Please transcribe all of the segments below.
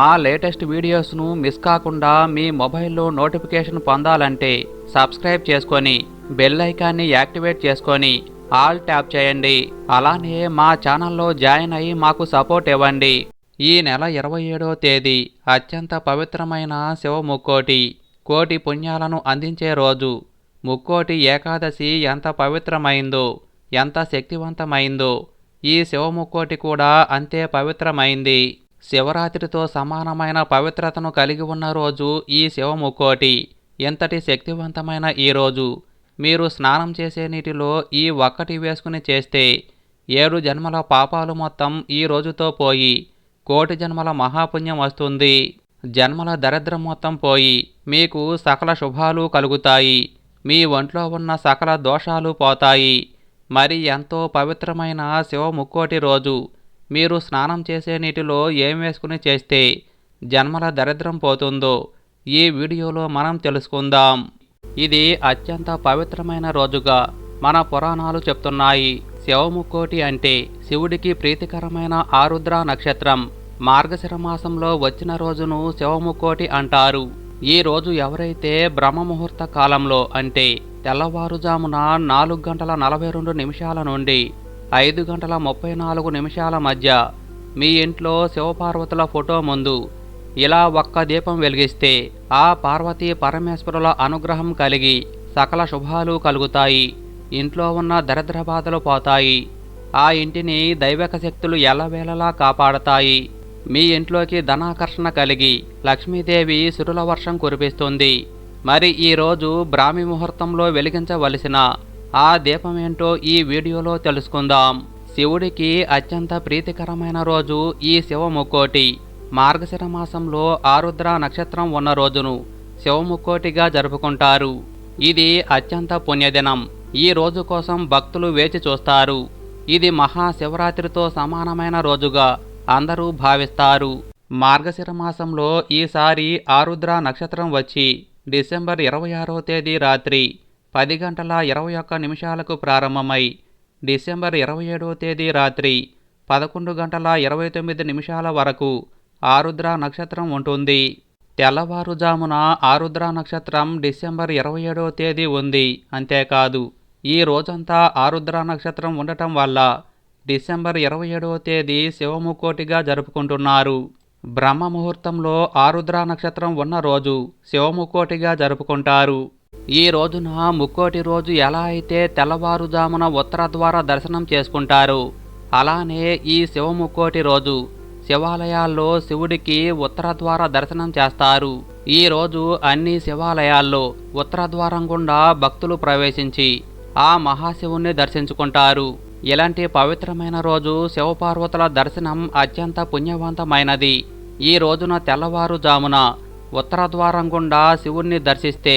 మా latest వీడియోస్ను miss కాకుండా మీ మొబైల్లో నోటిఫికేషన్ పొందాలంటే సబ్స్క్రైబ్ చేసుకొని బెల్ ఐకాన్ని యాక్టివేట్ చేసుకొని ఆల్ ట్యాప్ చేయండి. అలానే మా ఛానల్లో జాయిన్ అయ్యి మాకు సపోర్ట్ ఇవ్వండి. ఈ నెల ఇరవై ఏడో తేదీ అత్యంత పవిత్రమైన శివ ముక్కోటి కోటి పుణ్యాలను అందించే రోజు. ముక్కోటి ఏకాదశి ఎంత పవిత్రమైందో ఎంత శక్తివంతమైందో ఈ శివముక్కోటి కూడా అంతే పవిత్రమైంది. శివరాత్రితో సమానమైన పవిత్రతను కలిగి ఉన్న రోజు ఈ శివముక్కోటి. ఎంతటి శక్తివంతమైన ఈ రోజు. మీరు స్నానం చేసే నీటిలో ఈ ఒక్కటి వేసుకుని చేస్తే ఏడు జన్మల పాపాలు మొత్తం ఈ రోజుతో పోయి కోటి జన్మల మహాపుణ్యం వస్తుంది. జన్మల దరిద్రం మొత్తం పోయి మీకు సకల శుభాలు కలుగుతాయి. మీ ఒంట్లో ఉన్న సకల దోషాలు పోతాయి. మరి ఎంతో పవిత్రమైన శివ ముక్కోటి రోజు. మీరు స్నానం చేసే నీటిలో ఏం వేసుకుని చేస్తే జన్మల దరిద్రం పోతుందో ఈ వీడియోలో మనం తెలుసుకుందాం. ఇది అత్యంత పవిత్రమైన రోజుగా మన పురాణాలు చెప్తున్నాయి. శివముక్కోటి అంటే శివుడికి ప్రీతికరమైన ఆరుద్ర నక్షత్రం. మార్గశిర మాసంలో వచ్చిన రోజును శివముక్కోటి అంటారు. ఈ రోజు ఎవరైతే బ్రహ్మముహూర్త కాలంలో అంటే తెల్లవారుజామున నాలుగు గంటల నలభై రెండు నిమిషాల నుండి ఐదు గంటల ముప్పై నాలుగు నిమిషాల మధ్య మీ ఇంట్లో శివపార్వతుల ఫోటో ముందు ఇలా ఒక్క దీపం వెలిగిస్తే ఆ పార్వతీ పరమేశ్వరుల అనుగ్రహం కలిగి సకల శుభాలు కలుగుతాయి. ఇంట్లో ఉన్న దరిద్ర బాధలు పోతాయి. ఆ ఇంటిని దైవక శక్తులు ఎల్లవేళలా కాపాడతాయి. మీ ఇంట్లోకి ధనాకర్షణ కలిగి లక్ష్మీదేవి సురుల వర్షం కురిపిస్తుంది. మరి ఈరోజు బ్రాహ్మి ముహూర్తంలో వెలిగించవలసిన ఆ దీపం ఏంటో ఈ వీడియోలో తెలుసుకుందాం. శివుడికి అత్యంత ప్రీతికరమైన రోజు ఈ శివముక్కోటి. మార్గశిర మాసంలో ఆరుద్ర నక్షత్రం ఉన్న రోజును శివముక్కోటిగా జరుపుకుంటారు. ఇది అత్యంత పుణ్యదినం. ఈ రోజు కోసం భక్తులు వేచి చూస్తారు. ఇది మహాశివరాత్రితో సమానమైన రోజుగా అందరూ భావిస్తారు. మార్గశిర మాసంలో ఈసారి ఆరుద్ర నక్షత్రం వచ్చి డిసెంబర్ ఇరవై ఆరో తేదీ రాత్రి. పది గంటల ఇరవై ఒక్క నిమిషాలకు ప్రారంభమై డిసెంబర్ ఇరవై ఏడవ తేదీ రాత్రి పదకొండు గంటల ఇరవై తొమ్మిది నిమిషాల వరకు ఆరుద్ర నక్షత్రం ఉంటుంది. తెల్లవారుజామున ఆరుద్ర నక్షత్రం డిసెంబర్ ఇరవై ఏడవ తేదీ ఉంది. అంతేకాదు ఈ రోజంతా ఆరుద్ర నక్షత్రం ఉండటం వల్ల డిసెంబర్ ఇరవై ఏడవ తేదీ శివముకోటిగా జరుపుకుంటున్నారు. బ్రహ్మ ముహూర్తంలో ఆరుద్ర నక్షత్రం ఉన్న రోజు శివముకోటిగా జరుపుకుంటారు. ఈ రోజున ముక్కోటి రోజు ఎలా అయితే తెల్లవారుజామున ఉత్తర ద్వార దర్శనం చేసుకుంటారు అలానే ఈ శివ ముక్కోటి రోజు శివాలయాల్లో శివుడికి ఉత్తర ద్వార దర్శనం చేస్తారు. ఈ రోజు అన్ని శివాలయాల్లో ఉత్తర ద్వారం గుండా భక్తులు ప్రవేశించి ఆ మహాశివుణ్ణి దర్శించుకుంటారు. ఇలాంటి పవిత్రమైన రోజు శివపార్వతుల దర్శనం అత్యంత పుణ్యవంతమైనది. ఈ రోజున తెల్లవారుజామున ఉత్తర ద్వారం గుండా శివుణ్ణి దర్శిస్తే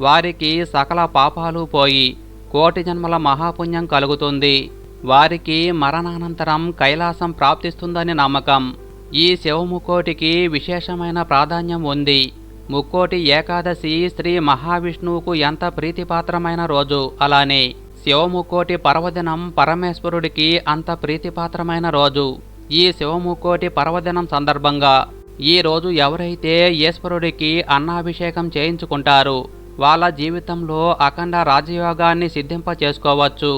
వారికి సకల పాపాలు పోయి కోటి జన్మల మహాపుణ్యం కలుగుతుంది. వారికి మరణానంతరం కైలాసం ప్రాప్తిస్తుందని నమ్మకం. ఈ శివముకోటికి విశేషమైన ప్రాధాన్యం ఉంది. ముక్కోటి ఏకాదశి శ్రీ మహావిష్ణువుకు ఎంత ప్రీతిపాత్రమైన రోజు అలానే శివముకోటి పర్వదినం పరమేశ్వరుడికి అంత ప్రీతిపాత్రమైన రోజు. ఈ శివముకోటి పర్వదినం సందర్భంగా ఈ రోజు ఎవరైతే ఈశ్వరుడికి అన్నాభిషేకం చేయించుకుంటారు వాళ్ళ జీవితంలో అఖండ రాజయోగాన్ని సిద్ధింప చేసుకోవచ్చు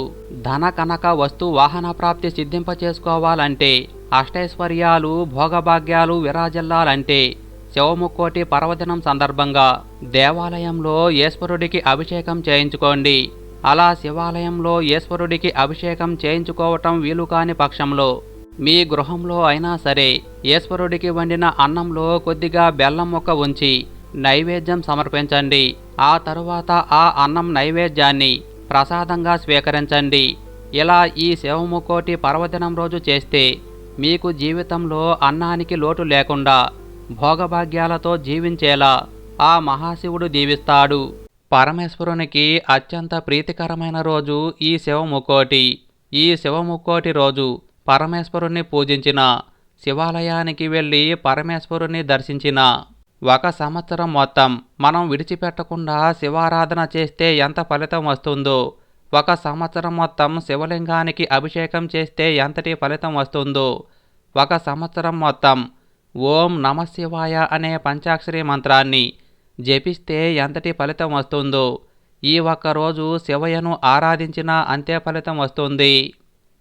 ధన కనక వస్తు వాహన ప్రాప్తి సిద్ధింప చేసుకోవాలంటే అష్టైశ్వర్యాలు భోగభాగ్యాలు విరాజిల్లాలంటే శివముక్కోటి పర్వదినం సందర్భంగా దేవాలయంలో ఈశ్వరుడికి అభిషేకం చేయించుకోండి. అలా శివాలయంలో ఈశ్వరుడికి అభిషేకం చేయించుకోవటం వీలు కాని పక్షంలో మీ గృహంలో అయినా సరే ఈశ్వరుడికి వండిన అన్నంలో కొద్దిగా బెల్లం ముక్క ఉంచి నైవేద్యం సమర్పించండి. ఆ తరువాత ఆ అన్నం నైవేద్యాన్ని ప్రసాదంగా స్వీకరించండి. ఇలా ఈ శివముకోటి పర్వదినం రోజు చేస్తే మీకు జీవితంలో అన్నానికి లోటు లేకుండా భోగభాగ్యాలతో జీవించేలా ఆ మహాశివుడు దీవిస్తాడు. పరమేశ్వరునికి అత్యంత ప్రీతికరమైన రోజు ఈ శివముకోటి ఈ శివముకోటి రోజు పరమేశ్వరుణ్ణి పూజించిన శివాలయానికి వెళ్ళి పరమేశ్వరుణ్ణి దర్శించిన ఒక సంవత్సరం మొత్తం మనం విడిచిపెట్టకుండా శివారాధన చేస్తే ఎంత ఫలితం వస్తుందో. ఒక సంవత్సరం మొత్తం శివలింగానికి అభిషేకం చేస్తే ఎంతటి ఫలితం వస్తుందో. ఒక సంవత్సరం మొత్తం ఓం నమశివాయ అనే పంచాక్షరి మంత్రాన్ని జపిస్తే ఎంతటి ఫలితం వస్తుందో. ఈ ఒక్కరోజు శివయ్యను ఆరాధించినా అంతే ఫలితం వస్తుంది.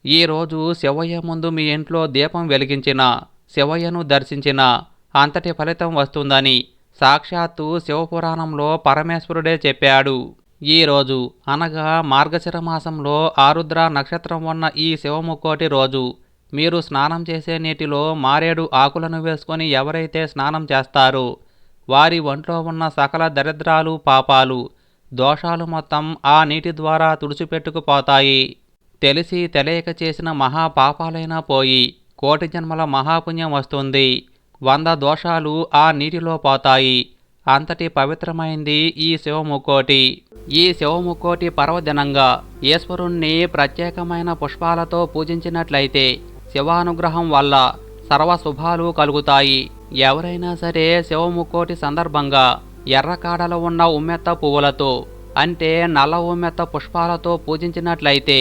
ఈరోజు శివయ్య ముందు మీ ఇంట్లో దీపం వెలిగించిన శివయ్యను దర్శించిన అంతటి ఫలితం వస్తుందని సాక్షాత్తు శివపురాణంలో పరమేశ్వరుడే చెప్పాడు. ఈరోజు అనగా మార్గశిర మాసంలో ఆరుద్ర నక్షత్రం ఉన్న ఈ శివముకోటి రోజు మీరు స్నానం చేసే నీటిలో మారేడు ఆకులను వేసుకొని ఎవరైతే స్నానం చేస్తారో వారి ఒంట్లో ఉన్న సకల దరిద్రాలు పాపాలు దోషాలు మొత్తం ఆ నీటి ద్వారా తుడిచిపెట్టుకుపోతాయి. తెలిసి తెలియక చేసిన మహాపాపాలైనా పోయి కోటి జన్మల మహాపుణ్యం వస్తుంది. వంద దోషాలు ఆ నీటిలో పోతాయి. అంతటి పవిత్రమైంది ఈ శివముకోటి ఈ శివముక్కోటి పర్వదినంగా ఈశ్వరుణ్ణి ప్రత్యేకమైన పుష్పాలతో పూజించినట్లయితే శివానుగ్రహం వల్ల సర్వ శుభాలు కలుగుతాయి. ఎవరైనా సరే శివముకోటి సందర్భంగా ఎర్రకాడలో ఉన్న ఉమ్మెత్త పువ్వులతో అంటే నల్ల ఉమ్మెత్త పుష్పాలతో పూజించినట్లయితే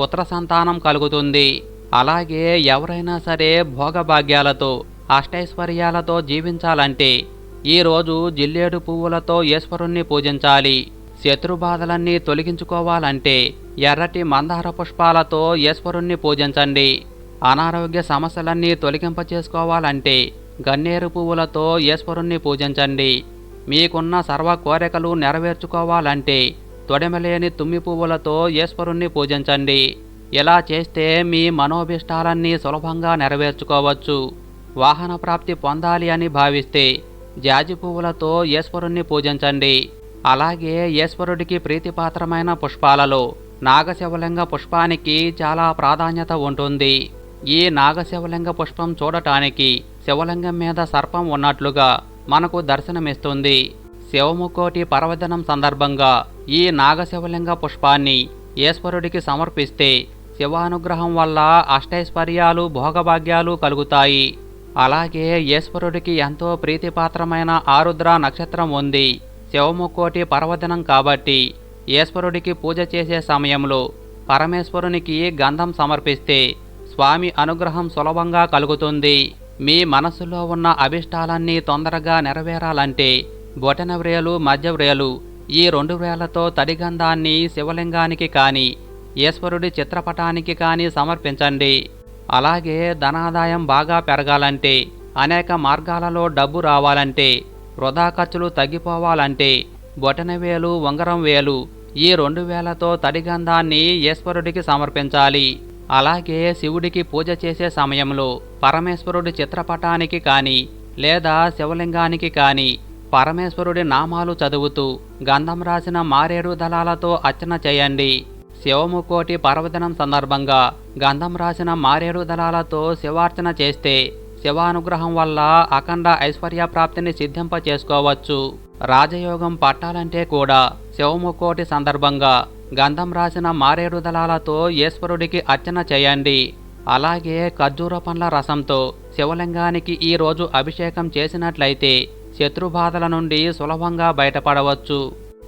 పుత్ర సంతానం కలుగుతుంది. అలాగే ఎవరైనా సరే భోగభాగ్యాలతో అష్టైశ్వర్యాలతో జీవించాలంటే ఈరోజు జిల్లేడు పువ్వులతో ఈశ్వరుణ్ణి పూజించాలి. శత్రుబాధలన్నీ తొలగించుకోవాలంటే ఎర్రటి మందార పుష్పాలతో ఈశ్వరుణ్ణి పూజించండి. అనారోగ్య సమస్యలన్నీ తొలగింపచేసుకోవాలంటే గన్నేరు పువ్వులతో ఈశ్వరుణ్ణి పూజించండి. మీకున్న సర్వ కోరికలు నెరవేర్చుకోవాలంటే తొడమలేని తుమ్మి పువ్వులతో ఈశ్వరుణ్ణి పూజించండి. ఇలా చేస్తే మీ మనోభిష్టాలన్నీ సులభంగా నెరవేర్చుకోవచ్చు. వాహన ప్రాప్తి పొందాలి అని భావిస్తే జాజి పువ్వులతో ఈశ్వరుణ్ణి పూజించండి. అలాగే ఈశ్వరుడికి ప్రీతిపాత్రమైన పుష్పాలలో నాగశివలింగ పుష్పానికి చాలా ప్రాధాన్యత ఉంటుంది. ఈ నాగశివలింగ పుష్పం చూడటానికి శివలింగం మీద సర్పం ఉన్నట్లుగా మనకు దర్శనమిస్తుంది. శివముకోటి పర్వదినం సందర్భంగా ఈ నాగశివలింగ పుష్పాన్ని ఈశ్వరుడికి సమర్పిస్తే శివానుగ్రహం వల్ల అష్టైశ్వర్యాలు భోగభాగ్యాలు కలుగుతాయి. అలాగే ఈశ్వరుడికి ఎంతో ప్రీతిపాత్రమైన ఆరుద్ర నక్షత్రం ఉంది. శివముక్కోటి పర్వదినం కాబట్టి ఈశ్వరుడికి పూజ చేసే సమయంలో పరమేశ్వరునికి గంధం సమర్పిస్తే స్వామి అనుగ్రహం సులభంగా కలుగుతుంది. మీ మనసులో ఉన్న అభిష్టాలన్నీ తొందరగా నెరవేరాలంటే బొటన వ్రేలు మధ్య వ్రేలు ఈ రెండు వ్రేలతో తడిగంధాన్ని శివలింగానికి కానీ ఈశ్వరుడి చిత్రపటానికి కానీ సమర్పించండి. అలాగే ధనాదాయం బాగా పెరగాలంటే అనేక మార్గాలలో డబ్బు రావాలంటే వృధా ఖర్చులు తగ్గిపోవాలంటే బొటనవేలు ఉంగరం వేలు ఈ రెండు వేలతో తడిగంధాన్ని ఈశ్వరుడికి సమర్పించాలి. అలాగే శివుడికి పూజ చేసే సమయంలో పరమేశ్వరుడి చిత్రపటానికి కానీ లేదా శివలింగానికి కానీ పరమేశ్వరుడి నామాలు చదువుతూ గంధం రాసిన మారేడు దళాలతో అర్చన చేయండి. శివముకోటి పర్వదినం సందర్భంగా గంధం రాసిన మారేడు దళాలతో శివార్చన చేస్తే శివానుగ్రహం వల్ల అఖండ ఐశ్వర్య ప్రాప్తిని సిద్ధింప చేసుకోవచ్చు. రాజయోగం పట్టాలంటే కూడా శివముకోటి సందర్భంగా గంధం రాసిన మారేడు దళాలతో ఈశ్వరుడికి అర్చన చేయండి. అలాగే ఖర్జూర పండ్ల రసంతో శివలింగానికి ఈ రోజు అభిషేకం చేసినట్లయితే శత్రుబాధల నుండి సులభంగా బయటపడవచ్చు.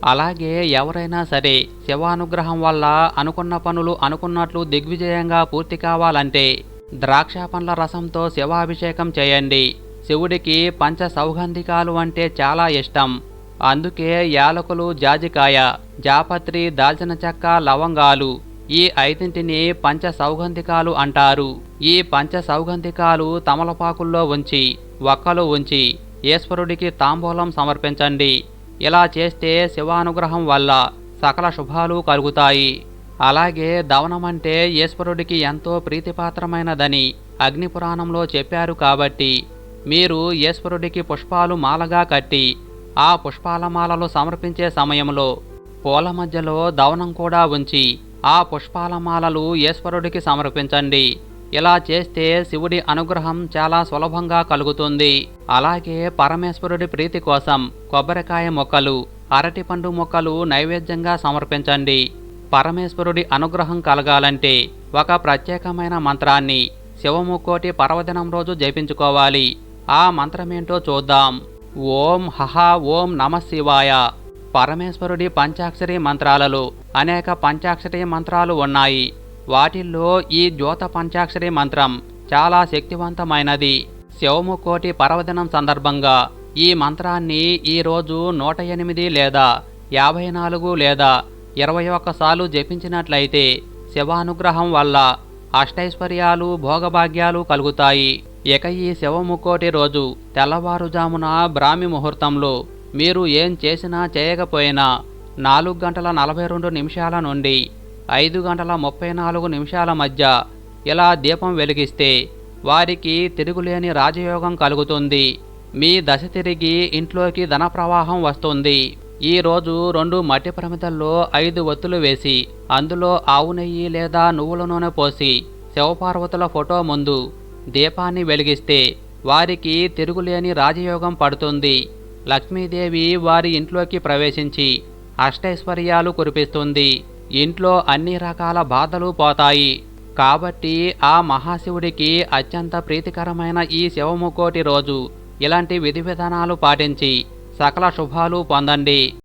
అలాగే ఎవరైనా సరే శివానుగ్రహం వల్ల అనుకున్న పనులు అనుకున్నట్లు దిగ్విజయంగా పూర్తి కావాలంటే ద్రాక్ష పండ్ల రసంతో శివాభిషేకం చేయండి. శివుడికి పంచ సౌగంధికాలు అంటే చాలా ఇష్టం. అందుకే యాలకులు జాజికాయ జాపత్రి దాల్చిన చెక్క లవంగాలు ఈ ఐదింటిని పంచ సౌగంధికాలు అంటారు. ఈ పంచ సౌగంధికాలు తమలపాకుల్లో ఉంచి వక్కలు ఉంచి ఈశ్వరుడికి తాంబూలం సమర్పించండి. ఇలా చేస్తే శివానుగ్రహం వల్ల సకల శుభాలు కలుగుతాయి. అలాగే దవనం అంటే ఈశ్వరుడికి ఎంతో ప్రీతిపాత్రమైనదని అగ్నిపురాణంలో చెప్పారు కాబట్టి మీరు ఈశ్వరుడికి పుష్పాలు మాలగా కట్టి ఆ పుష్పాల మాలలు సమర్పించే సమయంలో పూల మధ్యలో దవనం కూడా ఉంచి ఆ పుష్పాల మాలలు ఈశ్వరుడికి సమర్పించండి. ఇలా చేస్తే శివుడి అనుగ్రహం చాలా సులభంగా కలుగుతుంది. అలాగే పరమేశ్వరుడి ప్రీతి కోసం కొబ్బరికాయ మొక్కలు అరటిపండు మొక్కలు నైవేద్యంగా సమర్పించండి. పరమేశ్వరుడి అనుగ్రహం కలగాలంటే ఒక ప్రత్యేకమైన మంత్రాన్ని శివముక్కోటి పర్వదినం రోజు జపించుకోవాలి. ఆ మంత్రమేంటో చూద్దాం. ఓం హహ ఓం నమ శివాయ. పరమేశ్వరుడి పంచాక్షరి మంత్రాలలో అనేక పంచాక్షరి మంత్రాలు ఉన్నాయి. వాటిల్లో ఈ జ్యోత పంచాక్షరి మంత్రం చాలా శక్తివంతమైనది. శివముకోటి పర్వదినం సందర్భంగా ఈ మంత్రాన్ని ఈరోజు నూట ఎనిమిది లేదా యాభై నాలుగు లేదా ఇరవై ఒక్కసార్లు జపించినట్లయితే శివానుగ్రహం వల్ల అష్టైశ్వర్యాలు భోగభాగ్యాలు కలుగుతాయి. ఇక ఈ శివముకోటి రోజు తెల్లవారుజామున బ్రాహ్మి ముహూర్తంలో మీరు ఏం చేసినా చేయకపోయినా నాలుగు గంటల నలభై రెండు నిమిషాల నుండి ఐదు గంటల ముప్పై నాలుగు నిమిషాల మధ్య ఇలా దీపం వెలిగిస్తే వారికి తిరుగులేని రాజయోగం కలుగుతుంది. మీ దశ తిరిగి ఇంట్లోకి ధన ప్రవాహం వస్తుంది. ఈరోజు రెండు మట్టి ప్రమిదల్లో ఐదు ఒత్తులు వేసి అందులో ఆవు నెయ్యి లేదా నువ్వుల నూనె పోసి శివపార్వతుల ఫోటో ముందు దీపాన్ని వెలిగిస్తే వారికి తిరుగులేని రాజయోగం పడుతుంది. లక్ష్మీదేవి వారి ఇంట్లోకి ప్రవేశించి అష్టైశ్వర్యాలు కురిపిస్తుంది. ఇంట్లో అన్ని రకాల బాధలు పోతాయి. కాబట్టి ఆ మహాశివుడికి అత్యంత ప్రీతికరమైన ఈ శివముకోటి రోజు. ఇలాంటి విధి విధానాలు పాటించి సకల శుభాలు పొందండి.